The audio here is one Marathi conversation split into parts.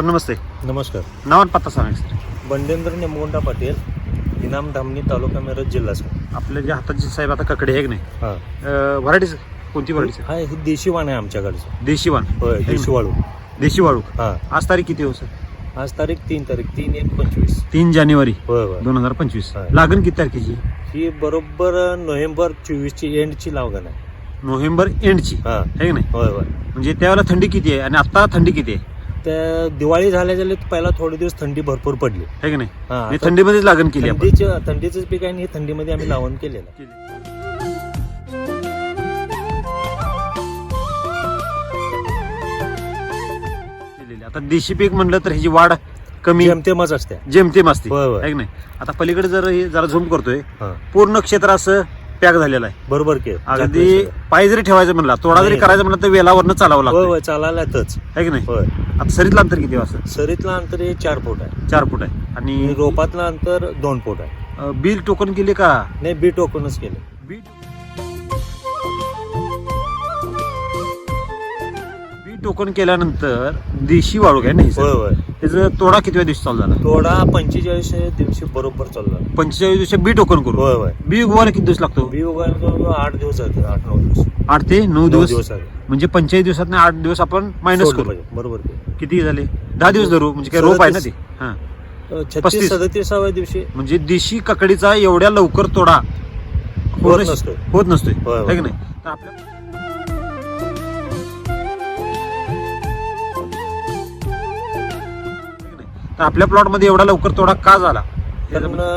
सर नमस्ते नमस्कार नाव आणि पत्ता सांगा सर बंडेंद्र नेमगुंडा पाटील इनाम धामणी तालुका मेरज जिल्हा सर आपल्या जे हाताचे साहेब आता ककडे आहे नाही हां व्हरायटी कोणती व्हरायटी हा हे देशी वाण आहे आमच्याकडे देशी वाण देशी वाळू देशी वाळू हा आज तारीख किती हो सर आज तारीख तीन तारीख तीन एक पंचवीस तीन जानेवारी होय दोन हजार पंचवीस लागण किती तारखेची ही बरोबर नोव्हेंबर चोवीसची एंडची लागण आहे नोव्हेंबर एंडची हा आहे की नाही होय होय म्हणजे त्यावेळेला थंडी किती आहे आणि आता थंडी किती आहे तर दिवाळी झाल्याच्या पहिला थोडे दिवस थंडी भरपूर पडली आहे की नाही थंडीमध्येच लागण केली आपण. थंडीचे पीक आहे आणि हे थंडीमध्ये आम्ही लावण केलेलं आता देशी पीक म्हणलं तर ह्याची वाढ कमी जेमतेमच असते जेमतेम असते की नाही आता पलीकडे जर हे जरा झूम करतोय पूर्ण क्षेत्र असं पॅक झालेला आहे बरोबर के अगदी पाय जरी ठेवायचं म्हणला तोडा जरी करायचं म्हणलं तर वेलावरनं चालावं लागतं चालायलाच आहे की नाही सरीतलं अंतर किती वाजता सरीतलं अंतर हे चार फूट आहे चार फूट आहे आणि रोपातला रोपातलं अंतर दोन फूट आहे बी बिल टोकन केले का नाही बी टोकनच केलं बी टोकन केल्यानंतर देशी वाळू काय नाही त्याचा तोडा कितव्या दिवशी चालू झाला तोडा पंचेचाळीस दिवशी बरोबर चालला पंचेचाळीस दिवशी बी टोकन करू होय बी उगवायला किती दिवस लागतो बी वगैरे आठ दिवस आठ दिवस आठ ते नऊ दिवस म्हणजे पंचेचाळीस दिवसात आठ दिवस आपण मायनस करू पाहिजे. बरोबर किती झाले दहा दिवस धरू म्हणजे काय रोप आहे ना ते छत्तीस पस्तीस. सदतीसाव्या दिवशी म्हणजे देशी ककडीचा एवढ्या लवकर तोडा होत नसतोय. होत नसतोय नाही तर आपल्या आपल्या आपल्या मध्ये एवढा लवकर तोडा का झाला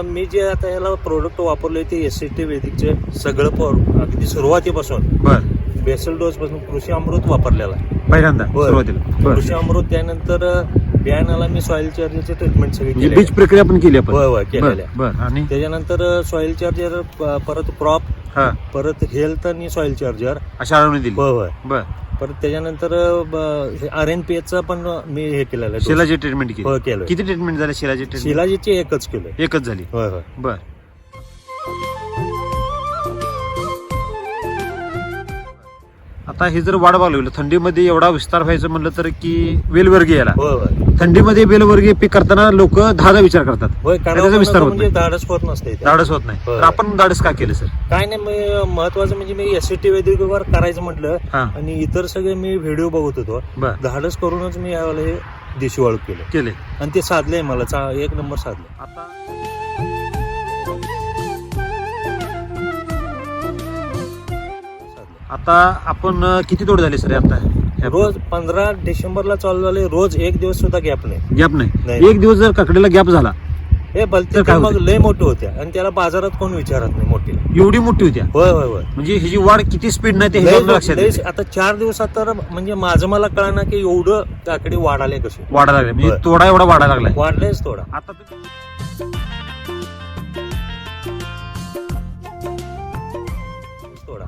मी जे आता याला प्रोडक्ट वापरले ते एस टी वेदिकचे सगळं अगदी सुरुवातीपासून बेसल डोस पासून कृषी अमृत वापरलेला पहिल्यांदा सुरुवातीला कृषी अमृत त्यानंतर बियाणाला मी सॉइल चार्जरचे ट्रीटमेंट सगळी म्हणजे केली बीज प्रक्रिया पण केली आपण आणि त्याच्यानंतर सॉइल चार्जर परत क्रॉप परत हेल्थ आणि सॉइल चार्जर अशा दिली परत त्याच्यानंतर आर एन पी एच पण मी हे केलेलं शिलाजी ट्रीटमेंट केलं किती ट्रीटमेंट झाली शिलाजी ट्रीटमेंट शिलाजीची एकच केलं एकच झाली होय बरं आता हे जर वाढ लागलं थंडीमध्ये एवढा विस्तार व्हायचं म्हणलं तर की वेलवर्गी याला थंडीमध्ये वेलवर्गी पीक करताना लोक धाड विचार करतात विस्तार म्हणजे होत नाही धाडस होत नसते धाडस होत नाही तर आपण धाडस का केलं सर काय नाही महत्वाचं म्हणजे मी एसटी व्यवहार करायचं म्हटलं आणि इतर सगळे मी व्हिडिओ बघत होतो धाडस करूनच मी यावेळेला देशी वाळू केलं केले आणि ते साधले मला एक नंबर साधले आता आता आपण किती तोड झाले सर आता रोज पंधरा डिसेंबरला चालू झाले रोज एक दिवस सुद्धा गॅप नाही गॅप नाही एक दिवस जर काकडीला गॅप झाला हे बलते मग लय मोठे होत्या आणि त्याला बाजारात कोण विचारत नाही मोठी एवढी मोठी होत्या होय होय होय म्हणजे ह्याची वाढ किती स्पीड नाही ते आता चार दिवसात तर म्हणजे माझं मला कळणार की एवढं काकडी वाढाले कसे वाढायला लागले म्हणजे तोडा एवढा वाढायला लागला वाढलेच तोडा आता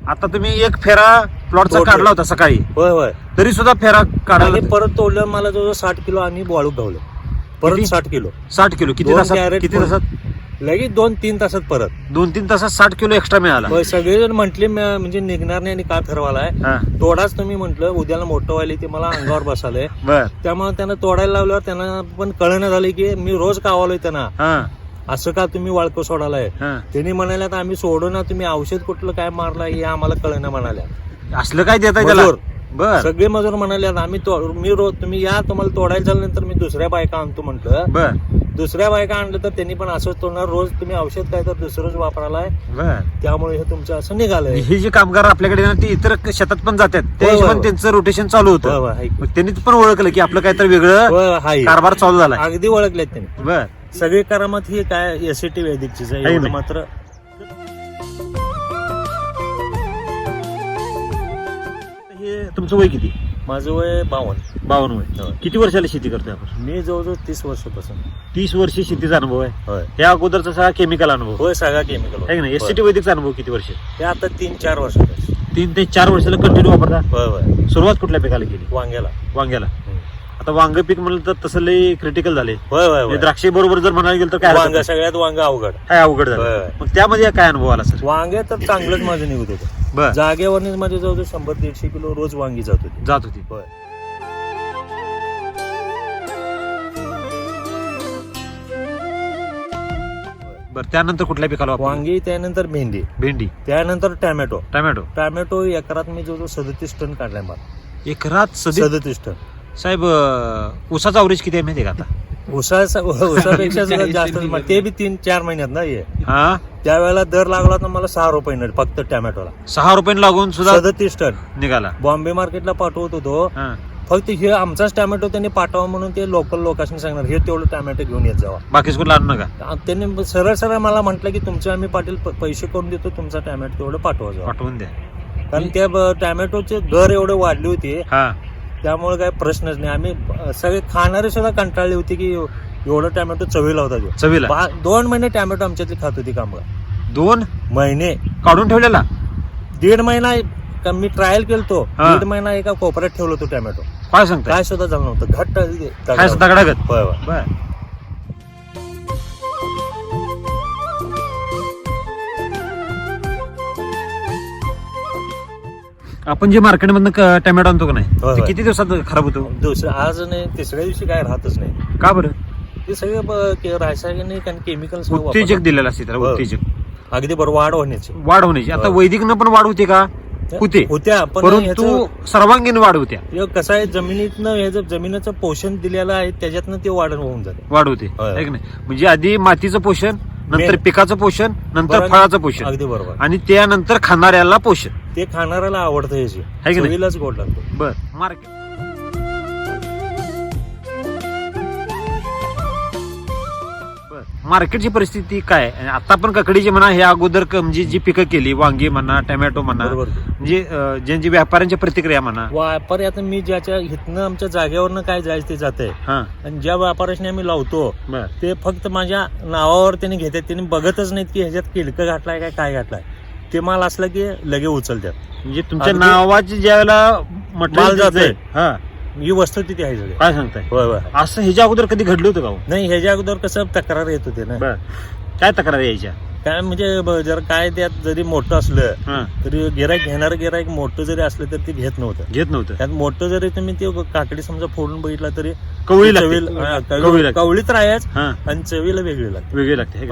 आता तुम्ही एक फेरा प्लॉटचा हो, काढला होता हो. सकाळी होय होय तरी सुद्धा फेरा काढला परत तोडलं मला जवळ साठ किलो आणि वाळू ठेवलं परत साठ किलो साठ किलो किती तासात किती तासात लगेच दोन तीन तासात परत दोन तीन तासात साठ किलो एक्स्ट्रा मिळाला सगळेजण म्हटले म्हणजे निघणार नाही आणि का ठरवालाय हा तोडाच तुम्ही म्हटलं उद्याला मोठं व्हायला ते मला अंगावर बसालंय त्यामुळे त्यांना तोडायला लावल्यावर त्यांना पण कळणं झालं की मी रोज कावालोय त्यांना असं का तुम्ही वाळकं सोडालाय त्यांनी त्यांनी तर आम्ही सोडो ना तुम्ही औषध कुठलं काय मारलाय हे आम्हाला कळना म्हणाल्या असलं काय देताय त्याला सगळे मजूर म्हणाले आम्ही मी रोज तुम्ही या तुम्हाला तोडायला झालं नंतर मी दुसऱ्या बायका आणतो म्हंटल दुसऱ्या बायका आणलं तर त्यांनी पण असंच तोडणार रोज तुम्ही औषध काय तर दुसरंच वापरालाय त्यामुळे हे तुमचं असं निघालं हे जे कामगार आपल्याकडे ना ते इतर शेतात पण जातात ते पण त्यांचं रोटेशन चालू होतं त्यांनी त्यांनीच पण ओळखलं की आपलं काहीतरी वेगळं कारभार चालू झाला अगदी ओळखले त्यांनी सगळी करामत ही काय एस सी टी वैदिकचीच आहे मात्र हे तुमचं वय किती माझं वय बावन्न बावन्न वय किती वर्षाला शेती करतोय आपण मी जवळजवळ तीस वर्षापासून तीस वर्ष शेतीचा अनुभव आहे होय अगोदरचा सगळा केमिकल अनुभव होय सगळा केमिकल आहे ना एस टी वैदिकचा अनुभव किती वर्ष हे आता तीन चार वर्ष तीन ते चार वर्षाला कंटिन्यू वापरता सुरुवात कुठल्या पिकाला केली वांग्याला वांग्याला आता वांग पीक म्हणलं तर तसं क्रिटिकल झाले म्हणजे होय द्राक्षे बरोबर जर म्हणायला गेलं तर काय सगळ्यात वांग अवघड काय अवघड झालं मग त्यामध्ये काय अनुभव आला सर वांगे तर चांगलंच माझं निघत होतं बर जागेवरनीच माझे जवळ शंभर दीडशे किलो रोज वांगी जात होती जात होती बर त्यानंतर कुठल्या पिकाला वांगी त्यानंतर भेंडी भेंडी त्यानंतर टॅमॅटो टॅमॅटो टॅमॅटो एकरात मी जो सदतीस टन काढलाय मला एकरात सदतीस टन साहेब ऊसाचा अवरेज किती आहे माहिती का आता उसाचा उसापेक्षा सुद्धा जास्त ते बी तीन चार महिन्यात ना ये हा त्यावेळेला दर लागला तर मला सहा रुपये फक्त टॅमॅटोला सहा रुपये लागून सुद्धा सदतीस टन निघाला बॉम्बे मार्केटला पाठवत होतो फक्त हे आमचाच टॅमॅटो त्यांनी पाठवा म्हणून ते लोकल लोकांनी सांगणार हे तेवढं टॅमॅटो घेऊन येत जावा बाकी कुठला आणू नका त्यांनी सरळ सरळ मला म्हटलं की तुमचे आम्ही पाटील पैसे करून देतो तुमचा टॅमॅटो तेवढं पाठवा पाठवून द्या कारण त्या टॉमॅटोचे टॅमॅटोचे दर एवढे वाढले होते त्यामुळे काही प्रश्नच नाही आम्ही सगळे खाणारे सुद्धा कंटाळली होती की एवढं टॅमॅटो चवीला होता चवीला दोन महिने टॅमॅटो आमच्यातली खात होती कामगार दोन महिने काढून ठेवलेला दीड महिना मी ट्रायल केलतो तो दीड महिना एका कोपऱ्यात ठेवलं होतो टॅमॅटो काय सांगता काय सुद्धा झालं नव्हतं घट्ट काय दगडागत. आपण जे मार्केटमधनं टमॅटो आणतो का नाही किती दिवसात खराब होतो दुसऱ्या आज नाही तिसऱ्या दिवशी काय राहतच नाही का बरं ते सगळे रासायनिक आणि केमिकल उत्तेजक दिलेलं असते उत्तेजक अगदी बरोबर वाढ होण्याची वाढ होण्याची आता वैदिकनं पण वाढ होते का होते होत्या परंतु सर्वांगीण वाढ होत्या कसं आहे जमिनीतनं जमिनीचं पोषण दिलेलं आहे त्याच्यातनं ते वाढ होऊन जाते वाढ होते म्हणजे आधी मातीचं पोषण नंतर पिकाचं पोषण नंतर फळाचं पोषण अगदी बरोबर आणि त्यानंतर खाणाऱ्याला पोषण ते खाणाऱ्याला आवडतं याची आहे की लागतो बर मार्केट मार्केटची परिस्थिती काय आता पण ककडीची म्हणा हे अगोदर म्हणजे जी पिकं केली वांगी म्हणा टोमॅटो म्हणा म्हणजे ज्यांची व्यापाऱ्यांच्या प्रतिक्रिया म्हणा व्यापारी आता मी ज्याच्या हितनं आमच्या जागेवरनं काय जायचं ते जात आणि ज्या व्यापाऱ्याशी आम्ही लावतो ते फक्त माझ्या नावावर त्यांनी घेतात त्यांनी बघतच नाहीत की ह्याच्यात किडकं घातलाय काय काय घातलाय ते माल असलं की लगे उचलतात म्हणजे तुमच्या नावाची ज्या वेळेला जाते हा ही वस्तुस्थिती आहे काय सांगताय असं ह्याच्या अगोदर कधी घडलं होतं का हो? नाही ह्याच्या अगोदर कसं तक्रार येत होते ना काय तक्रार यायच्या काय म्हणजे जर काय त्यात जरी मोठं असलं तरी गिरायक घेणारं गिरायक मोठं जरी असलं तर ते घेत नव्हतं घेत नव्हतं त्यात मोठं जरी तुम्ही ते काकडी समजा फोडून बघितला तरी कवळी कवळी तर आणि चवीला वेगळी लागते वेगळी लागते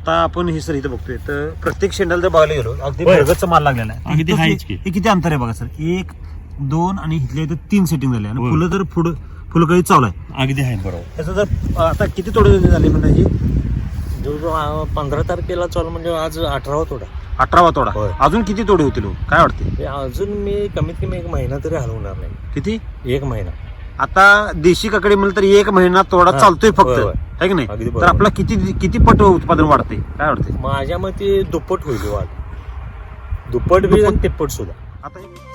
आता आपण हे सर इथं बघतोय तर प्रत्येक शेंडल तर बघायला गेलो अगदी होय. माल लागलेला आहे अगदी हे- किती अंतर आहे बघा सर एक दोन आणि इथल्या इथं तीन सेटिंग झाले आणि फुलं तर फुड फुलं कळी चालू आहे अगदी आहे बरोबर त्याचं जर आता किती तोडे झाले म्हणजे जो पंधरा तारखेला चालू म्हणजे आज अठरावा तोडा अठरावा तोडा अजून किती तोडे होतील हो? काय वाटते अजून मी कमीत कमी एक महिना तरी हलवणार नाही किती एक महिना आता देशी काकडी म्हणलं तर एक महिना तोडा चालतोय फक्त है की नाही तर आपला किती किती पट उत्पादन वाढते काय वाढते माझ्या मते दुप्पट होईल वाढ दुप्पट बी आणि तिप्पट सुद्धा आता हे-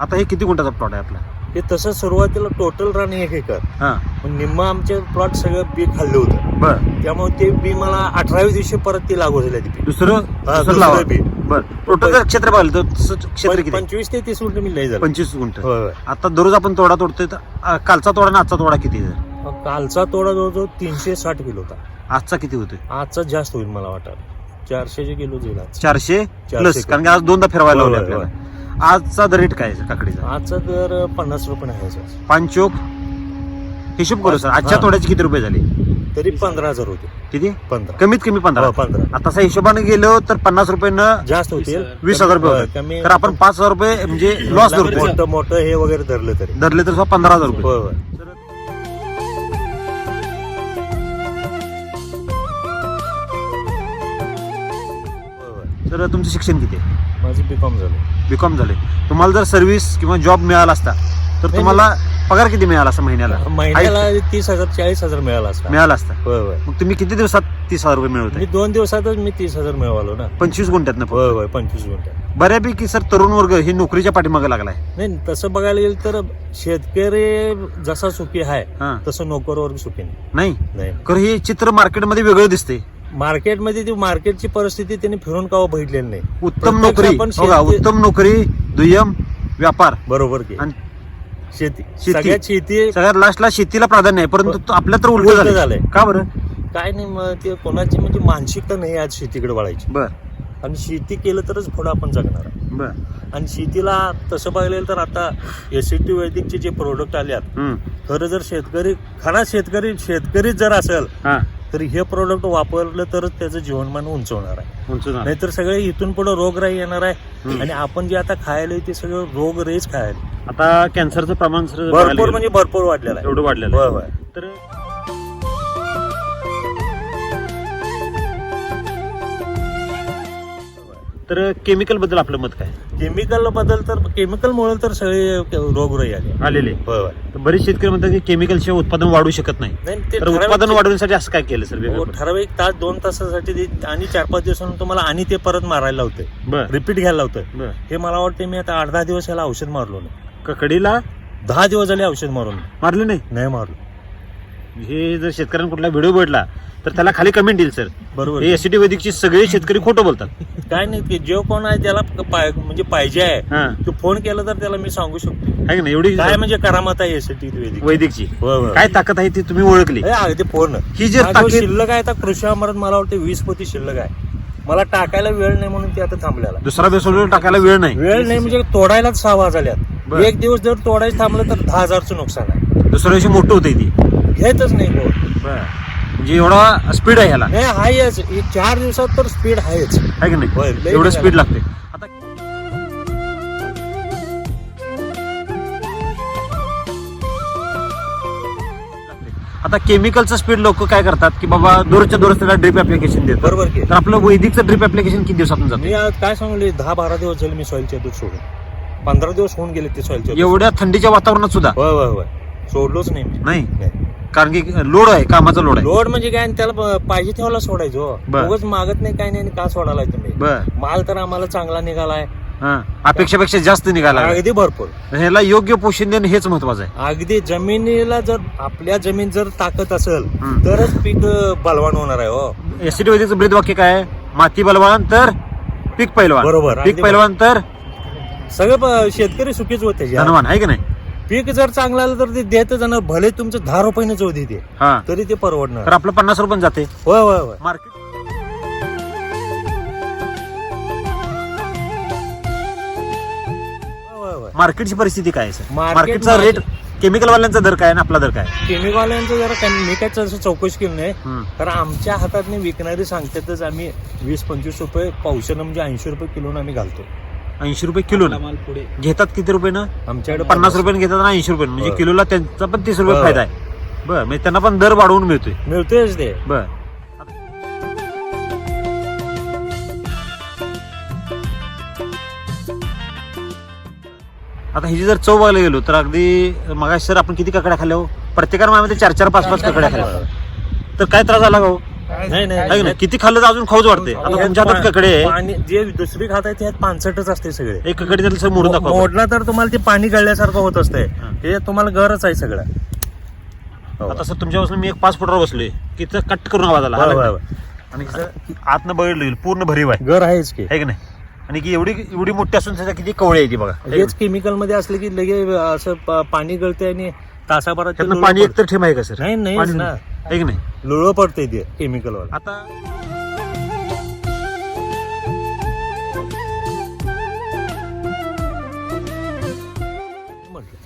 आता हे किती गुंठाचा प्लॉट आहे आपला हे तसं सुरुवातीला टोटल रान एक हे पण निम्मा आमचे प्लॉट सगळं बी खाल्ले होते त्यामुळे ते बी मला अठराव्या दिवशी परत ते लागू झाली ती दुसरं बी टोटल क्षेत्र पंचवीस ते तीस गुंठ मिळले झालं पंचवीस गुंठ आता दररोज आपण तोडा तोडतोय तर कालचा तोडा ना आजचा तोडा किती कालचा तोडा जवळ तीनशे साठ किलो होता आजचा किती होतोय आजचा जास्त होईल मला वाटत चारशे किलो जाईल चारशे कारण की आज दोनदा फिरवायला आजचा दर रेट काय आहे काकडीचा आजचा दर पन्नास रुपये आहे सर हिशोब करू सर आजच्या थोड्याची किती रुपये झाले तरी पंधरा हजार होते किती पंधरा कमीत कमी पंधरा हो, पंधरा आता असा हिशोबाने गेलो तर पन्नास रुपयानं जास्त होते वीस हजार रुपये हो, तर आपण पाच हजार रुपये म्हणजे लॉस करतो मोठं मोठं हे वगैरे धरलं तरी धरले तर पंधरा हजार रुपये हो, तुमचं शिक्षण किती आहे? माझं बी कॉम झालं बी कॉम झाले तुम्हाला जर सर्व्हिस किंवा जॉब मिळाला असता तर तुम्हाला पगार किती मिळाला असता महिन्याला महिन्याला तीस हजार चाळीस हजार मिळाला असता मिळाला असता मग तुम्ही किती दिवसात तीस हजार रुपये मिळवता मी दोन दिवसातच मी तीस हजार मिळवलो ना पंचवीस गुंठ्यात ना होय होय पंचवीस गुंठ्यात बऱ्यापैकी सर तरुण वर्ग हे नोकरीच्या पाठीमागे लागलाय नाही तसं बघायला गेलं तर शेतकरी जसा सुखी आहे तसं नोकर वर्ग सुखी नाही नाही नाही हे चित्र मार्केटमध्ये वेगळं दिसते मार्केट मार्केटमध्ये ती मार्केटची परिस्थिती त्यांनी फिरून का बघितलेली नाही उत्तम नोकरी हो उत्तम नोकरी दुय्यम व्यापार बरोबर की शेती सगळ्यात शेती सगळ्यात लास्टला शेतीला प्राधान्य आहे परंतु आपल्या तर उलट झालं झालंय का बरं काय नाही मग ते कोणाची म्हणजे मानसिकता नाही आज शेतीकडे वळायची बर आणि शेती केलं तरच पुढं आपण जगणार आहे. आणि शेतीला तसं बघलेलं तर आता एस टी वैदिकचे जे प्रोडक्ट आले आहेत खरं जर शेतकरी खरा शेतकरी शेतकरीच जर असेल तर हे प्रोडक्ट वापरलं तरच त्याचं जीवनमान उंचवणार आहे नाहीतर सगळे इथून पुढे रोगराई येणार आहे आणि आपण जे आता खायला ते सगळं रोग रेच खायला आता कॅन्सरचं प्रमाण सर भरपूर म्हणजे भरपूर वाढलेलं आहे एवढं वाढलेलं तर तर केमिकल बद्दल आपलं मत काय केमिकल बदल तर केमिकल मुळे तर सगळे रोग आले आलेले बरोबर बरेच शेतकरी म्हणतात की केमिकल शिवाय उत्पादन वाढू शकत नाही उत्पादन वाढवण्यासाठी असं काय केलं सर हो, ठराविक तास दोन तासासाठी आणि चार पाच दिवसानंतर तुम्हाला आणि ते परत मारायला लावते रिपीट घ्यायला लावतोय हे मला वाटतं मी आता आठ दहा दिवस याला औषध मारलो नाही ककडीला दहा दिवस झाले औषध मारून मारले नाही नाही मारलो हे जर शेतकऱ्यांना कुठला व्हिडिओ भेटला तर त्याला खाली कमेंट येईल सर बरोबर हे एसीटी वैदिकची सगळे शेतकरी खोटं बोलतात काय नाही जे कोण आहे त्याला म्हणजे पाहिजे आहे तो फोन केला तर त्याला मी सांगू शकतो आहे ना एवढी काय म्हणजे करामत आहे एसटी वैदिकची काय ताकद आहे ती तुम्ही ओळखली हे अगदी फोन ही जे शिल्लक आहे आता कृषी अमृत मला वाटते वीस पोती शिल्लक आहे मला टाकायला वेळ नाही म्हणून ती आता थांबल्याला दुसरा दिवस टाकायला वेळ नाही वेळ नाही म्हणजे तोडायलाच सहा वाजल्यात एक दिवस जर तोडायला थांबलं तर दहा हजारचं नुकसान आहे दुसऱ्या दिवशी मोठं होते ती घेतच नाही बोट म्हणजे एवढा स्पीड आहे ह्याला नाही चार दिवसात तर स्पीड आहेच आहे की नाही एवढं स्पीड लागते आता केमिकलचं स्पीड लोक काय करतात की बाबा दूरच्या दूर त्याला ड्रिप ऍप्लिकेशन देत बरोबर तर आपलं वैदिकचं ड्रिप ऍप्लिकेशन किती दिवसातून जातं मी काय सांगले दहा बारा दिवस झाले मी सॉईलच्या दूध सोडून पंधरा दिवस होऊन गेले ते सॉइलच्या एवढ्या थंडीच्या वातावरणात सुद्धा होय होय सोडलोच नाही कारण की लोड आहे कामाचा लोड आहे लोड म्हणजे काय त्याला पाहिजे ठेवायला सोडायचो हो. बरं. मागत नाही काय नाही आणि का सोडायला तुम्ही माल तर आम्हाला चांगला निघालाय हा पेक्षा जास्त निघाला अगदी भरपूर ह्याला योग्य पोषण देणं हेच महत्वाचं आहे अगदी जमिनीला जर आपल्या जमीन जर ताकद असेल तरच पीक बलवान होणार आहे हो एसिड वैदिकचं वाक्य काय माती बलवान तर पीक पैलवान बरोबर, पीक पहिलवान पैलवान तर सगळे शेतकरी सुखीच होते धनवान आहे की नाही पीक जर चांगलं आलं तर ते देत जाणार भले तुमचं दहा रुपयाने जो देते हा तरी ते परवडणार तर आपलं पन्नास रुपये जाते होय होय होय मार्केट होय होय मार्केटची परिस्थिती काय सर मार्केटचा रेट केमिकल वाल्यांचा दर काय आपला दर काय केमिकॉलयांचं जरा कमी- मी काय तसं चौकशी केली नाही कारण आमच्या हातातने विकणारी सांगतातच आम्ही वीस पंचवीस रुपये पावशन म्हणजे ऐंशी रुपये किलो आम्ही घालतो ऐंशी रुपये किलो ना पुढे घेतात किती रुपये ना आमच्याकडे पन्नास रुपये घेतात ना ऐंशी रुपये म्हणजे किलोला त्यांचा पण तीस रुपये फायदा आहे बर म्हणजे त्यांना पण दर वाढवून मिळतोय मिळतोय ते बर आता ह्याची जर चव बघायला गेलो तर अगदी मगाशी सर आपण किती ककड्या खाल्ल्या हो प्रत्येकानं माझ्या चार चार पाच पाच ककड्या खाल्ल्या तर काय त्रास झाला का हो? नाही नाही किती खाल्लं तर अजून खाऊच वाटते आता तुमच्या हातात ककडे आणि जे दुसरी खात आहे ते पानसटच असते सगळे एक ककडे तर सर मोडून दाखवा मोडला तर तुम्हाला ते पाणी गळल्यासारखं होत असतंय ते तुम्हाला गरज आहे सगळं हो. आता सर तुमच्या बसून मी एक पाच फुटावर बसलोय की तर कट करून आवाज आला आणि आतनं बघितलं गेलं, पूर्ण भरीव आहे घर आहेच की आहे की नाही आणि की एवढी एवढी मोठी असून त्याच्या किती कवळी आहे ती बघा हेच केमिकल मध्ये असले की लगेच असं पाणी गळते आणि तासाभरात पाणी एकतर ठेम आहे का सर नाही नाही नाही. आहे की नाही लोळ पडते ते केमिकल आता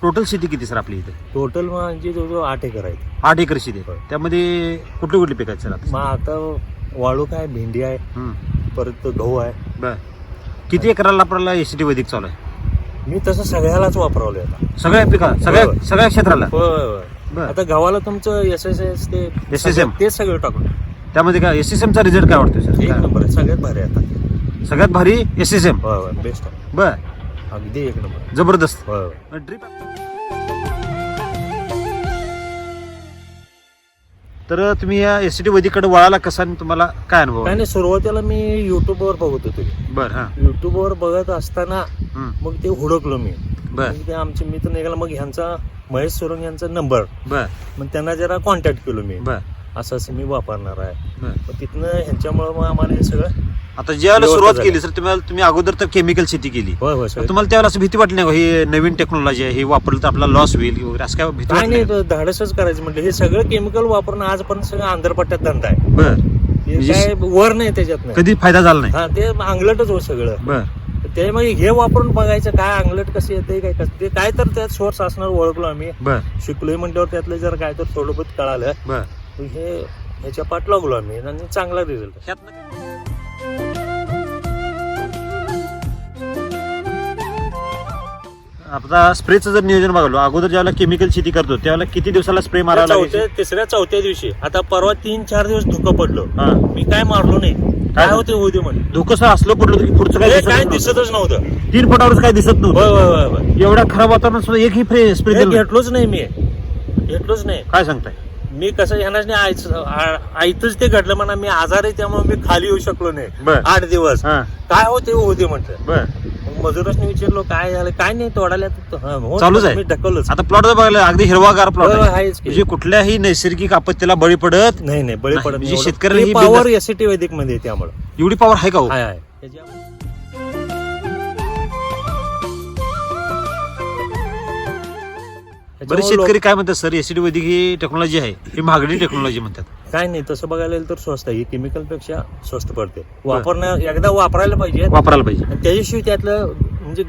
टोटल शेती किती सर आपली इथे टोटल म्हणजे जवळजवळ आठ एकर आहे आठ एकर शेती आहे. त्यामध्ये कुठले कुठले पिक आहेत सर आता? मग आता वाळूक आहे भेंडी आहे परत गहू आहे किती एकराला आपल्याला एसीटी वैदिक चालू आहे मी तसं सगळ्यालाच वापरवलं आता सगळ्या पिका सगळ्या सगळ्या क्षेत्राला आता गावाला तुमचं एस एस एस ते एम ते सगळं टाकून त्यामध्ये काय एस एस एमचा रिझल्ट काय वाटतो सर एक नंबर सगळ्यात भारी आता सगळ्यात भारी एस एस एम बेस्ट बर अगदी एक नंबर जबरदस्त तर तुम्ही या एस टी वधीकडे वळाला कसा आणि तुम्हाला काय अनुभव नाही सुरुवातीला मी वर बघत होतो बर युट्यूब वर बघत असताना मग ते हुडकलो मी ते आमचे मित्र निघाला मग ह्यांचा महेश सोरंग यांचा नंबर मग त्यांना जरा कॉन्टॅक्ट केलो मी असं असं मी वापरणार आहे मग तिथनं ह्यांच्यामुळं मग आम्हाला हे सगळं आता ज्यावेळेला सुरुवात केली सर तुम्हाला तुम्ही अगोदर तर केमिकल शेती केली तुम्हाला त्यावेळेला असं भीती वाटली नाही हे नवीन टेक्नॉलॉजी आहे हे वापरलं तर आपला लॉस होईल वगैरे असं काय भीती वाटली नाही धाडसच करायचं म्हणजे हे सगळं केमिकल वापरणं आजपर्यंत सगळं आंध्रपट्ट्यात धंदा आहे बरं म्हणजे वर नाही त्याच्यात कधी फायदा झाला नाही हा ते अंगलटच हो सगळं ते मग हे वापरून बघायचं काय अंगलट कसं येते काय ते काय तर त्यात सोर्स असणार ओळखलो आम्ही शिकलोय म्हटल्यावर त्यातलं जर काय तर थोडं बहुत कळालं हे ह्याच्या पाठ लागलो आम्ही आणि चांगला रिझल्ट आता स्प्रेचं जर नियोजन बघलो अगोदर ज्यावेळेला केमिकल शेती करतो त्यावेळेला किती दिवसाला स्प्रे मारायला तिसऱ्या चौथ्या दिवशी आता परवा तीन चार दिवस धुकं पडलो मी काय मारलो नाही काय होते उद्या म्हणजे धुकं असलं पडलं तरी पुढचं काय काय दिसतच नव्हतं तीन फुटावरच काय दिसत नव्हतं एवढा खराब वातावरण सुद्धा एकही फ्रे स्प्रे घेतलोच नाही मी घेतलोच नाही काय सांगताय मी कसं येणार नाही आईतच ते घडलं म्हणा मी आजारी त्यामुळे मी खाली येऊ शकलो नाही आठ दिवस काय होते होऊ दे म्हटलं मजुरांनी विचारलो काय झालं काय नाही तोडायला हो, चालूच आहे ढकलच आता प्लॉट बघायला अगदी हिरवागार प्लॉट हो, हो, म्हणजे कुठल्याही नैसर्गिक आपत्तीला बळी पडत नाही नाही बळी पडत शेतकरी पॉवर एसीटी वैदिक मध्ये त्यामुळे एवढी पॉवर आहे का बरेच शेतकरी काय म्हणतात सर एसिडी वैदिक ही टेक्नॉलॉजी आहे ही महागडी टेक्नॉलॉजी म्हणतात काय नाही तसं बघायला गेलं तर स्वस्त आहे केमिकल पेक्षा स्वस्त पडते वापरणं एकदा वापरायला पाहिजे वापरायला पाहिजे त्याच्याशिवाय त्यातलं म्हणजे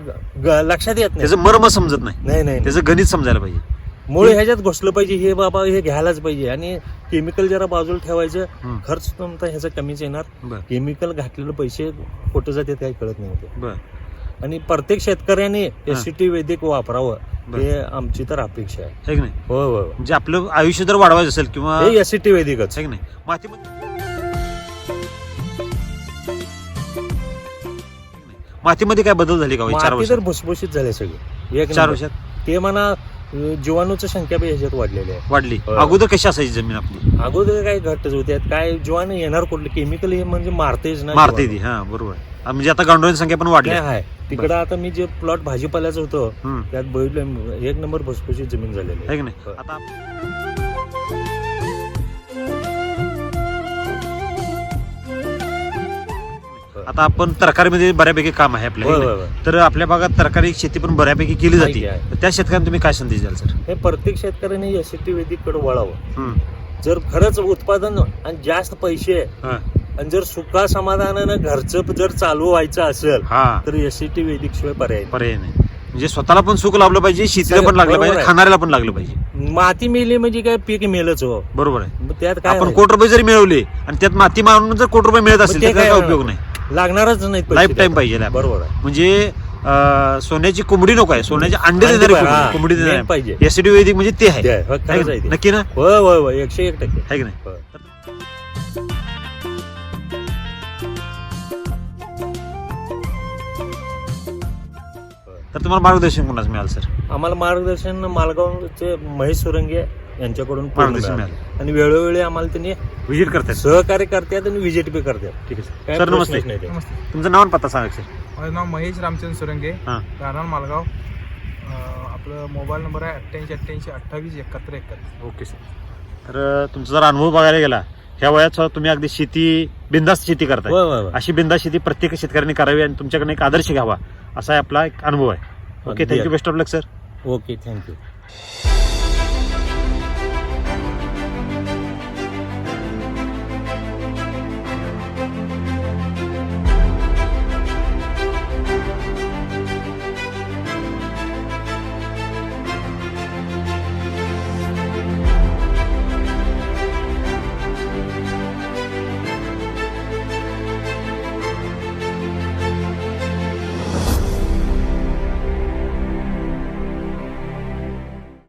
लक्षात येत नाही त्याचं मर्म समजत नाही नाही नाही त्याचं गणित समजायला पाहिजे मुळे ह्याच्यात घुसलं पाहिजे हे बाबा हे घ्यायलाच पाहिजे आणि केमिकल जरा बाजूला ठेवायचं खर्च तुमचा ह्याचा कमीच येणार केमिकल घातलेले पैसे कुठे जाते काही कळत नाही होते बरं आणि प्रत्येक शेतकऱ्याने एसीटी वैदिक वापरावं हे आमची तर अपेक्षा आहे की नाही हो हो म्हणजे आपलं आयुष्य जर वाढवायचं असेल किंवा एसीटी वैदिकच की नाही मातीमध्ये मातीमध्ये काय बदल झाले का चार माती तर भुसभुशीत झाले सगळे एक चार वर्षात ते म्हणा जीवाणूच जीवाणूची संख्या बी ह्याच्यात वाढलेली आहे वाढली अगोदर कशी असायची जमीन आपली अगोदर काय घट्ट होते काय जीवाणू येणार कुठले केमिकल हे म्हणजे मारतेच ना मारते बरोबर म्हणजे आता गांडोळी संख्या पण वाढली आहे तिकडं आता मी जे प्लॉट भाजीपाल्याचं होतं त्यात बघितलं एक नंबर भसभशीत जमीन झालेली आहे की नाही हो. आता हो. आता आपण मध्ये बऱ्यापैकी काम आहे आपल्या तर आपल्या भागात तरकारी शेती पण बऱ्यापैकी केली जाते त्या शेतकऱ्यांना तुम्ही काय संदेश द्याल सर हे प्रत्येक शेतकऱ्याने या शेती वळावं जर खरंच उत्पादन आणि जास्त पैसे आणि जर सुखा समाधानानं घरचं जर चालू व्हायचं असेल हा तर एसीटी e वैदिक शिवाय पर्याय नाही. पर्याय नाही म्हणजे स्वतःला पण सुख लाभलं पाहिजे शेतीला पण लागलं पाहिजे खाणाऱ्याला पण लागलं पाहिजे माती मेली म्हणजे काय पीक मेलच हो बरोबर आहे त्यात काय आपण कोटी रुपये जरी मिळवले आणि त्यात माती मारून जर कोटी रुपये मिळत असेल त्याचा उपयोग नाही लागणारच नाही लाईफ टाइम पाहिजे ना बरोबर म्हणजे सोन्याची कोंबडी नको आहे सोन्याची अंडे देणारी पाहिजे. कोंबडी पाहिजे. एसिडी e वैदिक म्हणजे ते आहे. हो, नक्की ना हो हो एकशे एक टक्के आहे की नाही तुम्हाला मार्गदर्शन कोणाच मिळालं सर आम्हाला मार्गदर्शन मालगावचे महेश सुरंगे यांच्याकडून मार्गदर्शन मिळालं आणि वेळोवेळी आम्हाला त्यांनी विजिट करतात सहकार्य करतात आणि व्हिजिट बी करतात ठीक आहे सर. नमस्ते तुमचं नाव पत्ता सांगा सर माझं नाव महेश रामचंद्र सुरंगे हां. नाव मालगाव आपलं मोबाईल नंबर आहे अठ्ठ्याऐंशी अठ्ठ्याऐंशी अठ्ठावीस एकाहत्तर एकाहत्तर ओके सर तर तुमचा जर अनुभव बघायला गेला ह्या वयात सुद्धा तुम्ही अगदी शेती बिंदास्त शेती करताय अशी बिंदास्त शेती प्रत्येक शेतकऱ्यांनी करावी आणि तुमच्याकडे एक आदर्श घ्यावा असा आपला एक अनुभव आहे Okay, thank you. Best of luck, sir. Okay, thank you.